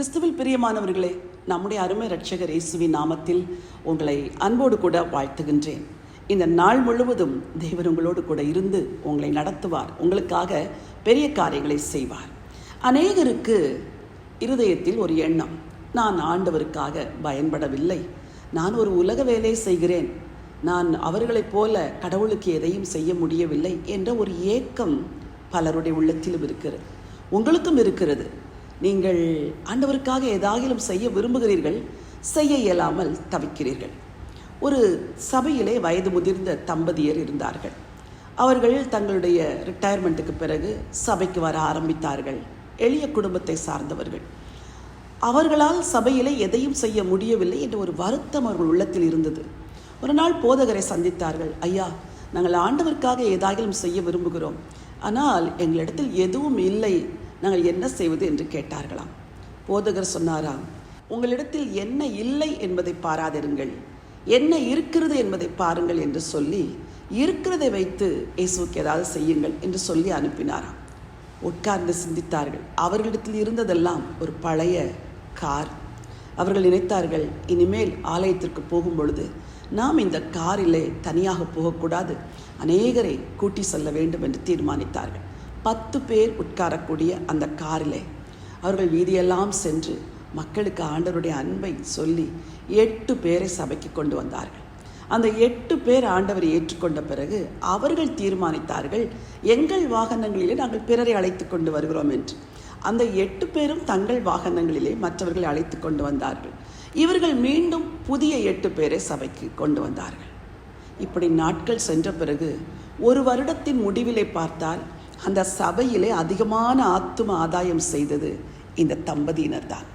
கிறிஸ்துவில் பிரியமானவர்களே நம்முடைய அருமை ரட்சகர் இயேசுவின் நாமத்தில் உங்களை அன்போடு கூட வாழ்த்துகின்றேன். இந்த நாள் முழுவதும் தேவர் உங்களோடு கூட இருந்து உங்களை நடத்துவார் உங்களுக்காக பெரிய காரியங்களை செய்வார். அநேகருக்கு இருதயத்தில் ஒரு எண்ணம் நான் ஆண்டவருக்காக பயன்படவில்லை நான் ஒரு உலக வேலை செய்கிறேன் நான் அவர்களைப் போல கடவுளுக்கு எதையும் செய்ய முடியவில்லை என்ற ஒரு ஏக்கம் பலருடைய உள்ளத்திலும் இருக்கிறது. உங்களுக்கும் இருக்கிறது. நீங்கள் ஆண்டவருக்காக ஏதாகிலும் செய்ய விரும்புகிறீர்கள் செய்ய இயலாமல் தவிக்கிறீர்கள். ஒரு சபையிலே வயது முதிர்ந்த தம்பதியர் இருந்தார்கள். அவர்கள் தங்களுடைய ரிட்டையர்மெண்ட்டுக்கு பிறகு சபைக்கு வர ஆரம்பித்தார்கள். எளிய குடும்பத்தை சார்ந்தவர்கள். அவர்களால் சபையிலே எதையும் செய்ய முடியவில்லை என்ற ஒரு வருத்தம் அவர்கள் உள்ளத்தில் இருந்தது. ஒரு நாள் போதகரை சந்தித்தார்கள். ஐயா நாங்கள் ஆண்டவருக்காக ஏதாகிலும் செய்ய விரும்புகிறோம். ஆனால் எங்களிடத்தில் எதுவும் இல்லை. நாங்கள் என்ன செய்வது என்று கேட்டார்களாம். போதகர் சொன்னாராம் உங்களிடத்தில் என்ன இல்லை என்பதை பாராதிருங்கள். என்ன இருக்கிறது என்பதை பாருங்கள் என்று சொல்லி இருக்கிறதை வைத்து இயேசுக்கு ஏதாவது செய்யுங்கள் என்று சொல்லி அனுப்பினாராம். உட்கார்ந்து சிந்தித்தார்கள். அவர்களிடத்தில் இருந்ததெல்லாம் ஒரு பழைய கார். அவர்கள் நினைத்தார்கள் இனிமேல் ஆலயத்திற்கு போகும் பொழுது நாம் இந்த காரிலே தனியாக போகக்கூடாது. அநேகரை கூட்டி செல்ல வேண்டும் என்று தீர்மானித்தார்கள். பத்து பேர் உட்காரக்கூடிய அந்த காரிலே அவர்கள் வீதியெல்லாம் சென்று மக்களுக்கு ஆண்டவருடைய அன்பை சொல்லி எட்டு பேரை சபைக்கு கொண்டு வந்தார்கள். அந்த எட்டு பேர் ஆண்டவரை ஏற்றுக்கொண்ட பிறகு அவர்கள் தீர்மானித்தார்கள் எங்கள் வாகனங்களிலே நாங்கள் பிறரை அழைத்து கொண்டு வருகிறோம் என்று. அந்த எட்டு பேரும் தங்கள் வாகனங்களிலே மற்றவர்களை அழைத்து கொண்டு வந்தார்கள். இவர்கள் மீண்டும் புதிய எட்டு பேரை சபைக்கு கொண்டு வந்தார்கள். இப்படி நாட்கள் சென்ற பிறகு ஒரு வருடத்தின் முடிவிலை பார்த்தால் அந்த சபையிலே அதிகமான ஆத்தும ஆதாயம் செய்தது இந்த தம்பதியினர் தான்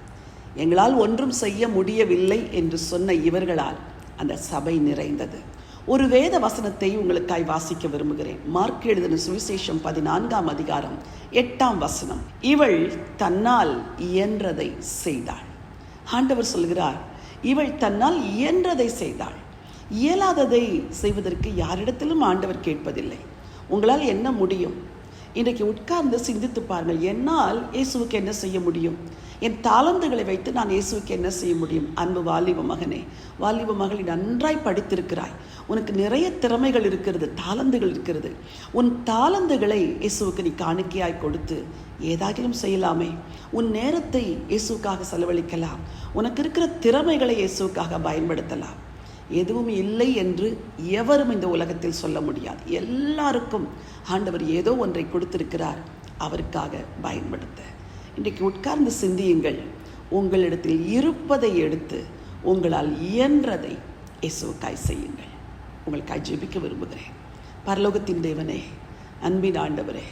எங்களால் ஒன்றும் செய்ய முடியவில்லை என்று சொன்ன இவர்களால் அந்த சபை நிறைந்தது. ஒரு வேத வசனத்தை உங்களுக்காய் வாசிக்க விரும்புகிறேன். மார்க் எழுதின சுவிசேஷம் பதினான்காம் அதிகாரம் எட்டாம் வசனம். இவள் தன்னால் இயன்றதை செய்தாள். ஆண்டவர் சொல்கிறார் இவள் தன்னால் இயன்றதை செய்தாள். இயலாததை செய்வதற்கு யாரிடத்திலும் ஆண்டவர் கேட்பதில்லை. உங்களால் என்ன முடியும்? இன்றைக்கு உட்கார்ந்து சிந்தித்து பாருங்கள் என்னால் இயேசுவுக்கு என்ன செய்ய முடியும்? என் தாளந்துகளை வைத்து நான் இயேசுவுக்கு என்ன செய்ய முடியும்? அன்பு வாலிப மகனே வாலிப மகளை நன்றாய் படித்திருக்கிறாய். உனக்கு நிறைய திறமைகள் இருக்கிறது தாளந்துகள் இருக்கிறது. உன் தாளந்துகளை இயேசுவுக்கு நீ காணிக்கையாய் கொடுத்து ஏதாகிலும் செய்யலாமே. உன் நேரத்தை இயேசுக்காக செலவழிக்கலாம். உனக்கு இருக்கிற திறமைகளை இயேசுக்காக பயன்படுத்தலாம். எதுவும் இல்லை என்று எவரும் இந்த உலகத்தில் சொல்ல முடியாது. எல்லாருக்கும் ஆண்டவர் ஏதோ ஒன்றை கொடுத்திருக்கிறார். அவருக்காக பயன்படுத்த. இன்றைக்கு உட்கார்ந்து சிந்தியுங்கள். உங்களிடத்தில் இருப்பதை எடுத்து உங்களால் இயன்றதை இயேசுக்காய் செய்யுங்கள். உங்களுக்காய் ஜெபிக்க விரும்புகிறேன். பரலோகத்தின் தேவனே அன்பின் ஆண்டவரே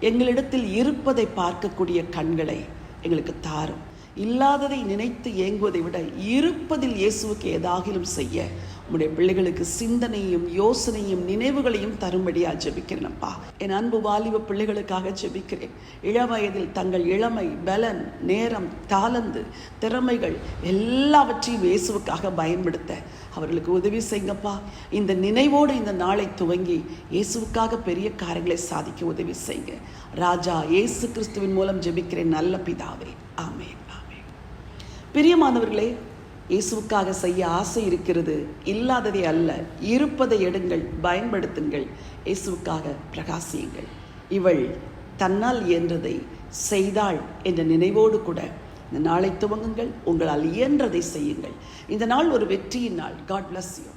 எங்களிடத்தில் இருப்பதை பார்க்கக்கூடிய கண்களை எங்களுக்கு தாரும். இல்லாததை நினைத்து ஏங்குவதை விட இருப்பதில் இயேசுவுக்கு ஏதாகிலும் செய்ய உம்முடைய பிள்ளைகளுக்கு சிந்தனையும் யோசனையும் நினைவுகளையும் தரும்படியா ஜெபிக்கிறேனப்பா என் அன்பு வாலிப பிள்ளைகளுக்காக ஜெபிக்கிறேன். இளவயதில் தங்கள் இளமை பலன் நேரம் தாளந்து திறமைகள் எல்லாவற்றையும் இயேசுவுக்காக பயன்படுத்த அவர்களுக்கு உதவி செய்யுங்கப்பா. இந்த நினைவோடு இந்த நாளை துவங்கி இயேசுவுக்காக பெரிய காரியங்களை சாதிக்க உதவி செய்யுங்க. ராஜா இயேசு கிறிஸ்துவின் மூலம் ஜெபிக்கிறேன் நல்ல பிதாவே. ஆமேன். பிரியமானவர்களே இயேசுக்காக செய்ய ஆசை இருக்கிறது. இல்லாததை அல்ல இருப்பதை எடுங்கள் பயன்படுத்துங்கள். இயேசுக்காக பிரகாசியுங்கள். இவள் தன்னால் இயன்றதை செய்தாள் என்ற நினைவோடு கூட இந்த நாளை துவங்குங்கள். உங்களால் இயன்றதை செய்யுங்கள். இந்த நாள் ஒரு வெற்றியின் நாள். God bless you